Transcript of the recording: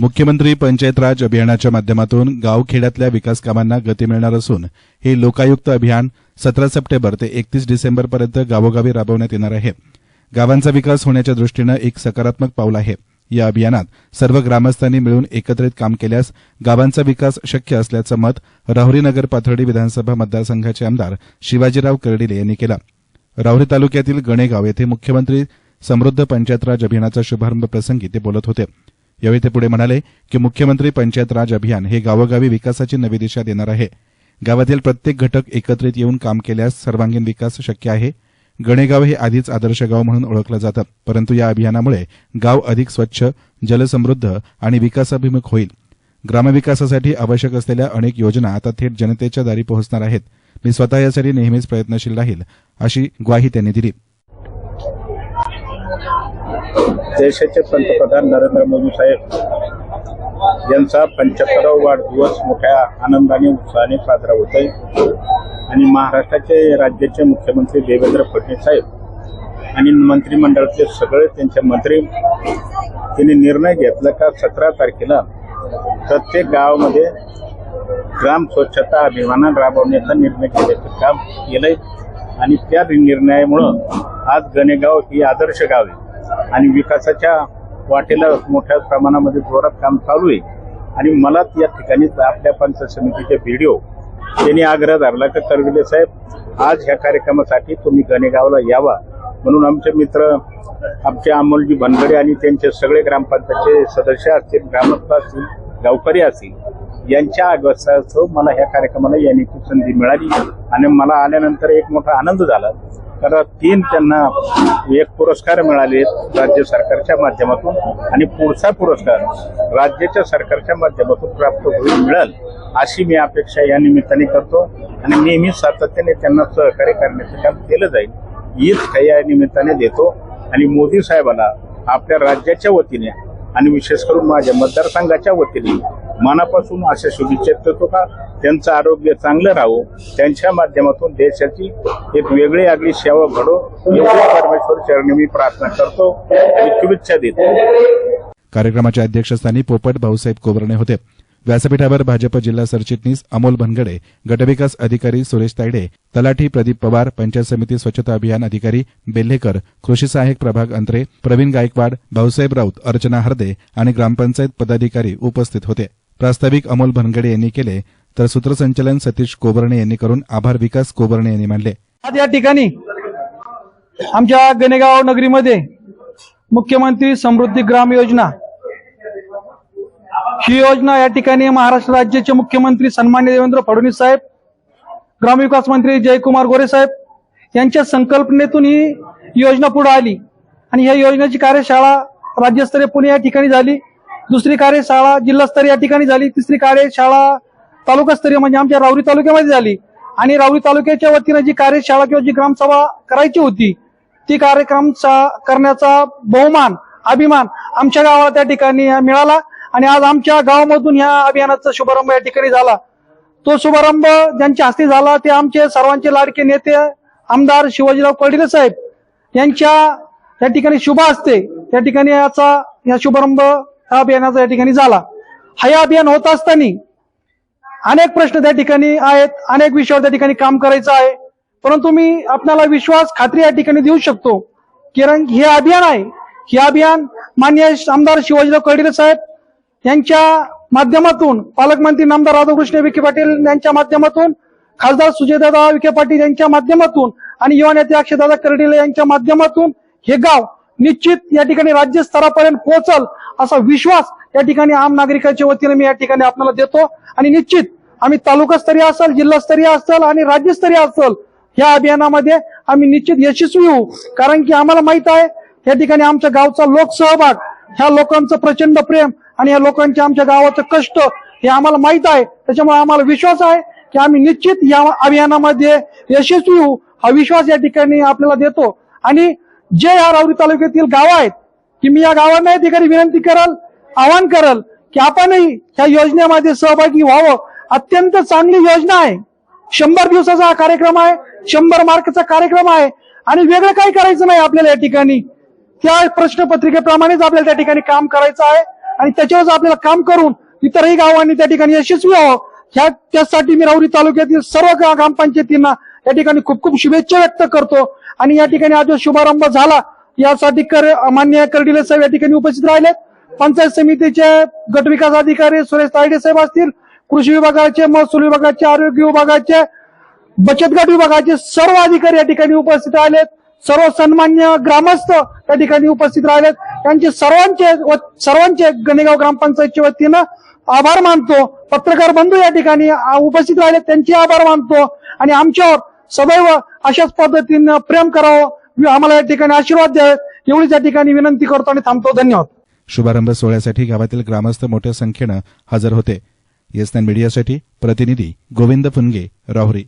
मुख्यमंत्री पंचायत राज अभियानाच्या माध्यमातून गावखेड्यातल्या विकास कामांना गती मिळणार असून हे लोकायुक्त अभियान सतरा सप्टेंबर ते एकतीस डिसेंबरपर्यंत गावोगावी राबवण्यात येणार आहे. गावांचा विकास होण्याच्या दृष्टीनं एक सकारात्मक पाऊल आहे. या अभियानात सर्व ग्रामस्थांनी मिळून एकत्रित काम केल्यास गावांचा विकास शक्य असल्याचं मत राहुरी नगर पाथर्डी विधानसभा मतदारसंघाचे आमदार शिवाजीराव कर्डिले यांनी केलं. राहुरी तालुक्यातील गणेगाव येथे मुख्यमंत्री समृद्ध पंचायत राज अभियानाचा शुभारंभ प्रसंगी ते बोलत होते. यावेळी ते पुढे म्हणाले की मुख्यमंत्री पंचायत राज अभियान हे गावोगावी विकासाची नवी दिशा देणार आहे. गावातील प्रत्येक घटक एकत्रित येऊन काम केल्यास सर्वांगीण विकास शक्य आहे. गणेगाव हे आधीच आदर्श गाव म्हणून ओळखलं जातं परंतु या अभियानामुळे गाव अधिक स्वच्छ जलसमृद्ध आणि विकासाभिमुख होईल. ग्रामविकासासाठी आवश्यक असलेल्या अनेक योजना आता थेट जनतेच्या दारी पोहोचणार आहेत. मी स्वतः यासाठी नेहमीच प्रयत्नशील राहील अशी ग्वाही त्यांनी दिली. देशाचे पंतप्रधान नरेंद्र मोदी साहेब यांचा पंच्याहत्तरावा वाढदिवस मोठ्या आनंदाने उत्साहाने साजरा होत आहे. आणि महाराष्ट्राचे राज्याचे मुख्यमंत्री देवेंद्र फडणवीस साहेब आणि मंत्रिमंडळाचे सगळे त्यांचे मंत्री त्यांनी निर्णय घेतला का सतरा तारखेला प्रत्येक गावामध्ये ग्राम स्वच्छता अभियान राबवण्याचा निर्णय घेण्याचं काम केलंय. आणि त्या निर्णयामुळं आज गणेगाव ही आदर्श गाव आहे. आणि विकासाच्या वाटेला मोठ्या प्रमाणामध्ये जोरात काम चालू आहे. आणि मला या ठिकाणी आपल्या पंचायत समितीचे व्हिडिओ त्यांनी आग्रह धरला की करविले साहेब आज ह्या कार्यक्रमासाठी तुम्ही गणेगावला यावा. म्हणून आमचे मित्र आमचे अमोलजी बनगडे आणि त्यांचे सगळे ग्रामपंचायतचे सदस्य असतील ग्रामस्थ असतील गावकरी असतील यांच्या आग्रहासह मला ह्या कार्यक्रमाला येण्याची संधी मिळाली. आणि मला आल्यानंतर एक मोठा आनंद झाला. तर तीन त्यांना एक पुरस्कार मिळाले राज्य सरकारच्या माध्यमातून आणि पुढचा पुरस्कार राज्याच्या सरकारच्या माध्यमातून प्राप्त होईल मिळेल अशी मी अपेक्षा या निमित्ताने करतो. आणि नेहमी सातत्याने त्यांना सहकार्य करण्याचं काम केलं जाईल हीच काही या निमित्ताने देतो. आणि मोदी साहेबांना आपल्या राज्याच्या वतीने आणि विशेष करून माझ्या मतदारसंघाच्या वतीने मनापासून अशा शुभेच्छा देतो का? त्यांचं आरोग्य चांगलं राहो. त्यांच्या माध्यमातून देशाची एक वेगळी आगळी सेवा घडो. एवढी परमेश्वर चरणी मी प्रार्थना करतो आणि शुभेच्छा देतो. कार्यक्रमाच्या अध्यक्षस्थानी पोपट भाऊसाहेब कोबरणे होते. व्यासपीठावर भाजप जिल्हा सरचिटणीस अमोल भनगडे गटविकास अधिकारी सुरेश तायडे तलाठी प्रदीप पवार पंचायत समिती स्वच्छता अभियान अधिकारी बेल्हेकर कृषी सहाय्यक प्रभाग अंतरे प्रवीण गायकवाड भाऊसाहेब राऊत अर्चना हरदे आणि ग्रामपंचायत पदाधिकारी उपस्थित होते. प्रास्ताविक अमोल भनगडे यांनी केले तर सूत्रसंचालन सतीश कोबर्णे यांनी करून आभार विकास कोबर्णे यांनी मानले. आज या ठिकाणी आमच्या गणेगाव नगरीमध्ये मुख्यमंत्री समृद्धी ग्राम योजना ही योजना या ठिकाणी महाराष्ट्र राज्याचे मुख्यमंत्री सन्मान्य देवेंद्र फडणवीस साहेब ग्रामविकास मंत्री जयकुमार गोरे साहेब यांच्या संकल्पनेतून ही योजना पुढे आली. आणि या योजनेची कार्यशाळा राज्यस्तरीय पुणे या ठिकाणी झाली. दुसरी कार्यशाळा जिल्हास्तरीय या ठिकाणी झाली. तिसरी कार्यशाळा तालुकास्तरीय म्हणजे आमच्या राऊरी तालुक्यामध्ये झाली. आणि राऊरी तालुक्याच्या वतीनं जी कार्यशाळा किंवा जी ग्रामसभा करायची होती ती कार्यक्रम करण्याचा बहुमान अभिमान आमच्या गावाला त्या ठिकाणी मिळाला. आणि आज आमच्या गावामधून या अभियानाचा शुभारंभ या ठिकाणी झाला. तो शुभारंभ ज्यांच्या हस्ते झाला ते आमचे सर्वांचे लाडके नेते आमदार शिवाजीराव कडिले साहेब यांच्या या ठिकाणी शुभ असते त्या ठिकाणी याचा या शुभारंभ हा अभियानाचा या ठिकाणी झाला. हा या अभियान होत असताना अनेक प्रश्न त्या ठिकाणी आहेत अनेक विषयावर त्या ठिकाणी काम करायचं आहे. परंतु मी आपल्याला विश्वास खात्री या ठिकाणी देऊ शकतो कारण हे अभियान आहे. हे अभियान मान्य आमदार शिवाजीराव कर्डिले साहेब यांच्या माध्यमातून पालकमंत्री नामदार राधाकृष्ण विखे पाटील यांच्या माध्यमातून खासदार सुजयदादा विखे पाटील यांच्या माध्यमातून आणि युवा नेते अक्षयदादा कर्डिले यांच्या माध्यमातून हे गाव निश्चित या ठिकाणी राज्य स्तरापर्यंत पोहोचल असा विश्वास या ठिकाणी आम नागरिकांच्या वतीने मी या ठिकाणी आपल्याला देतो. आणि निश्चित आम्ही तालुकास्तरीय असेल जिल्हास्तरीय असेल आणि राज्यस्तरीय असेल या अभियानामध्ये आम्ही निश्चित यशस्वी होऊ. कारण की आम्हाला माहीत आहे या ठिकाणी आमच्या गावचा लोकसहभाग ह्या लोकांचं प्रचंड प्रेम आणि या लोकांच्या आमच्या गावाचं कष्ट हे आम्हाला माहीत आहे. त्याच्यामुळे आम्हाला विश्वास आहे की आम्ही निश्चित या अभियानामध्ये यशस्वी होऊ. हा विश्वास या ठिकाणी आपल्याला देतो. आणि जे ह्या राऊरी तालुक्यातील गाव आहेत की मी या गावांना अधिकारी विनंती करल आवाहन करल की आपणही ह्या योजनेमध्ये सहभागी व्हावं. अत्यंत चांगली योजना आहे. शंभर दिवसाचा हा कार्यक्रम आहे शंभर मार्कचा कार्यक्रम आहे आणि वेगळं काही करायचं नाही आपल्याला या ठिकाणी. त्या प्रश्नपत्रिकेप्रमाणेच आपल्याला त्या ठिकाणी काम करायचं आहे आणि त्याच्यावरच आपल्याला काम करून इतरही गावांनी त्या ठिकाणी यशस्वी व्हावं. ह्या त्यासाठी मी राहुरी तालुक्यातील सर्व ग्रामपंचायतींना या ठिकाणी खूप खूप शुभेच्छा व्यक्त करतो. आणि या ठिकाणी आज शुभारंभ झाला यासाठी कर मान्य कर्डिले साहेब या ठिकाणी उपस्थित राहिले पंचायत समितीचे गट विकास अधिकारी सुरेश तायडे साहेब असतील कृषी विभागाचे महसूल विभागाचे आरोग्य विभागाचे बचत गट विभागाचे सर्व अधिकारी या ठिकाणी उपस्थित राहिलेत. सर्व सन्मान्य ग्रामस्थ या ठिकाणी उपस्थित राहिलेत. त्यांचे सर्वांचे व सर्वांचे गणेगाव ग्रामपंचायतच्या वतीनं आभार मानतो. पत्रकार बंधू या ठिकाणी उपस्थित राहिलेत. त्यांचे आभार मानतो. आणि आमच्यावर सदैव अशाच पद्धतीनं प्रेम करावं. आम्हाला या ठिकाणी आशीर्वाद द्यावेत. एवढीच या ठिकाणी विनंती करतो आणि थांबतो. धन्यवाद. शुभारंभ सोहळ्यासाठी गावातील ग्रामस्थ मोठ्या संख्येनं हजर होते. येस मीडियासाठी प्रतिनिधी गोविंद फुनगे राहुरी.